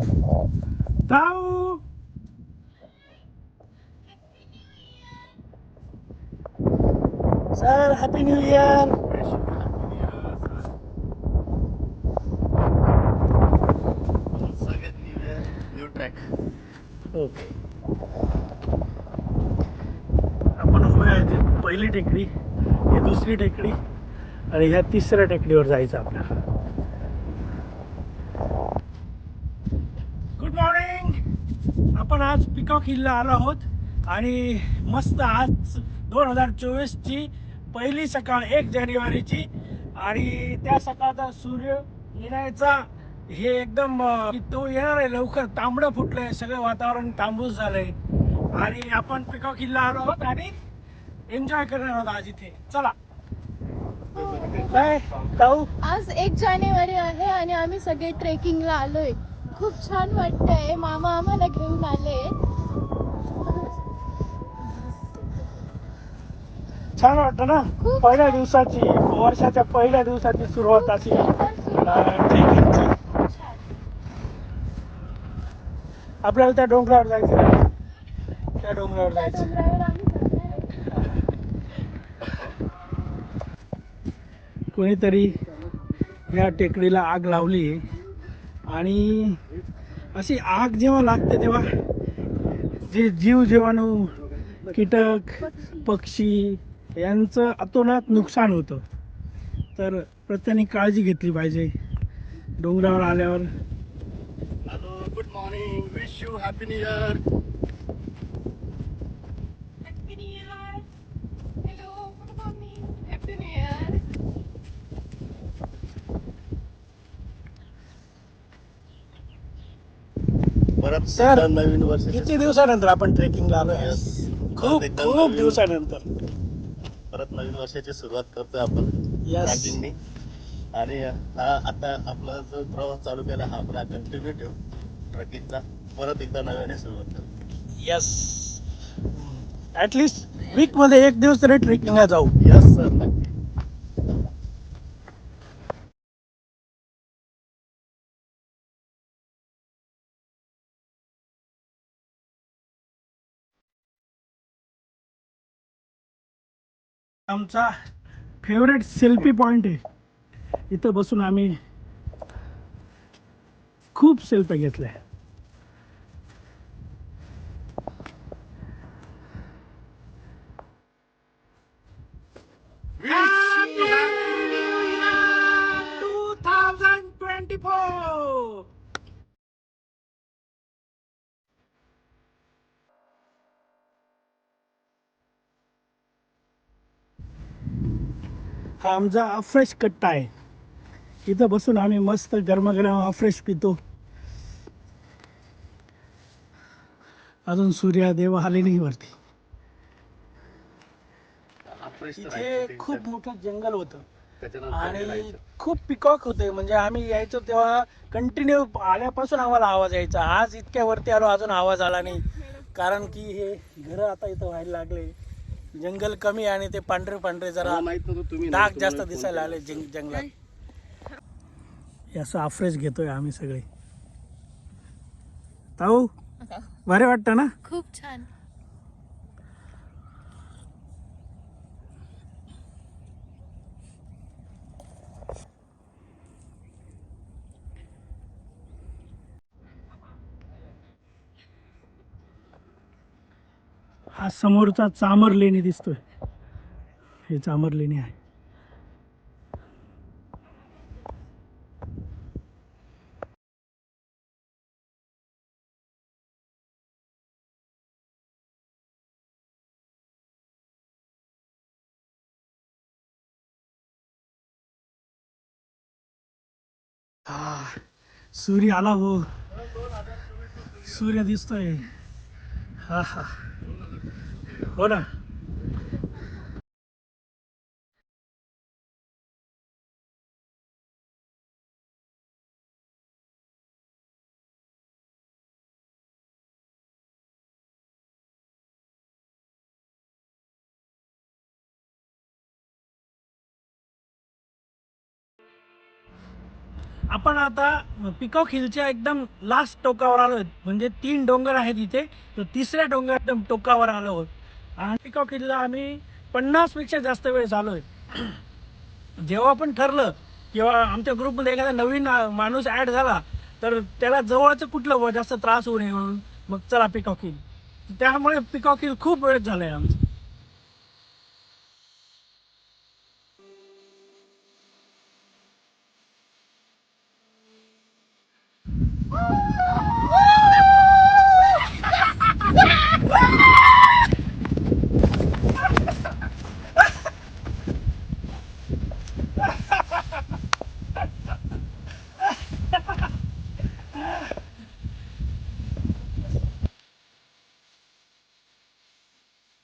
Tau sir happy new year new track okay आपण उभे आहे ते पहिली टेकडी ही दुसरी टेकडी आणि ह्या तिसऱ्या टेकडीवर जायचं आपल्याला गुड मॉर्निंग आपण आज पिकॉक हिलला आलो आहोत आणि मस्त आज दोन हजार चोवीसची पहिली सकाळ एक जानेवारीची. आणि त्या सकाळचा सूर्य येण्याचा हे एकदम तो येणार आहे लवकर. तांबडं फुटलंय सगळं वातावरण तांबूस झालंय. आणि आपण पिकॉक हिलला आलो आहोत आणि एन्जॉय करणार आहोत आज इथे. चला. काय? ताऊ? आज एक जानेवारी आहे आणि आम्ही सगळे ट्रेकिंगला आलोय. खूप छान वाटतंय. मामा आम्हाला घेऊन आले. छान वाटतं ना? खूप पहिल्या दिवसाची वर्षाच्या पहिल्या दिवसाची सुरुवात अशी. आपल्याला त्या डोंगरावर जायचं. त्या डोंगरावर जायचं डोंगरावर आम्ही चढणार आहे. कोणीतरी या टेकडीला आग लावली आणि अशी आग जेव्हा लागते तेव्हा जे जीव जीवाणू कीटक पक्षी यांचं अतोनात नुकसान होतं. तर प्रत्येकाने काळजी घेतली पाहिजे. डोंगरावर आल्यावर. Hello good morning wish you happy new year Happy New Year. Hello, good morning. Happy New Year. परत Sir, एकदा नवीन वर्ष किती दिवसानंतर आपण ट्रेकिंगला आलो Yes. खूप खूप दिवसानंतर. परत नवीन वर्षाची सुरुवात करतोय आपण Yes. ट्रॅकिंगनी आणि हा आता आपला जो प्रवास चालू केला हा आपला कंटिन्यू ठेव. ट्रॅकिंगचा परत एकदा नव्याने सुरुवात करू. येस ॲटलिस्ट वीकमध्ये एक दिवस तरी ट्रेकिंगला जाऊ. यस सर नक्की आमचा फेवरेट सेल्फी पॉइंट आहे. इथं बसून आम्ही खूप सेल्फी घेतल्या हा आमचा अफ्रेश कट्टा आहे. इथं बसून आम्ही मस्त गरमागरम अफ्रेश पितो. अजून सूर्यादेव आले नाही वरती. इथे खूप मोठं जंगल होतं. आणि खूप पिकॉक होते. म्हणजे आम्ही यायचो तेव्हा कंटिन्यू आल्यापासून आम्हाला आवाज यायचा. आज इतक्या वरती आलो अजून आवाज आला नाही. कारण की हे घरं आता इथं व्हायला लागले. जंगल कमी आणि ते पांढरे पांढरे जरा माहीत नव्हतं तुम्ही डाग जास्त दिसायला आले जंग जंगलात. हे असं आफ्रेश घेतोय आम्ही सगळे. ताऊ बरे वाटतं ना? खूप छान. हा समोरचा चामर लेणी दिसतोय. हे चामर लेणी आहे. हा सूर्य आला हो. सूर्य दिसतोय. हा हा. हो ना आपण आता पिकॉक हिलच्या एकदम लास्ट टोकावर आलो म्हणजे तीन डोंगर आहेत इथे. तर तिसऱ्या डोंगर टोकावर आलो आहोत. आणि पिकॉक हिलला आम्ही पन्नासपेक्षा जास्त वेळ झालो आहे जेव्हा पण ठरलं किंवा आमच्या ग्रुपमध्ये एखादा नवीन माणूस ॲड झाला तर त्याला जवळचं कुठलं जास्त त्रास होऊ नये म्हणून मग चला पिकॉकिल त्यामुळे पिकॉकिल खूप वेळ झालं आहे आमचं.